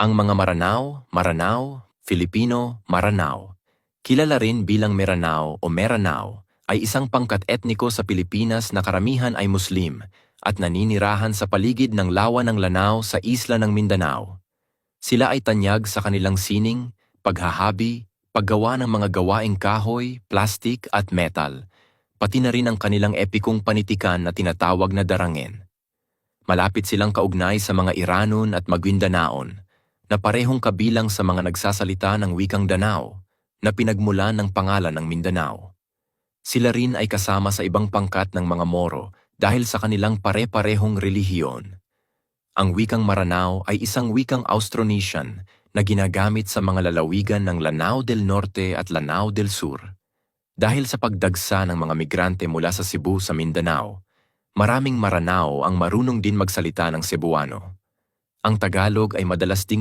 Ang mga Maranao, Maranao, Filipino, Maranao, kilala rin bilang Meranao o Meranao, ay isang pangkat etniko sa Pilipinas na karamihan ay Muslim at naninirahan sa paligid ng lawa ng Lanao sa isla ng Mindanao. Sila ay tanyag sa kanilang sining, paghahabi, paggawa ng mga gawaing kahoy, plastik at metal, pati na rin ang kanilang epikong panitikan na tinatawag na darangin. Malapit silang kaugnay sa mga Iranon at Maguindanaon, na parehong kabilang sa mga nagsasalita ng wikang Danao, na pinagmulan ng pangalan ng Mindanao. Sila rin ay kasama sa ibang pangkat ng mga Moro dahil sa kanilang pare-parehong relihiyon. Ang wikang Maranao ay isang wikang Austronesian na ginagamit sa mga lalawigan ng Lanao del Norte at Lanao del Sur. Dahil sa pagdagsa ng mga migrante mula sa Cebu sa Mindanao, maraming Maranao ang marunong din magsalita ng Cebuano. Ang Tagalog ay madalas ding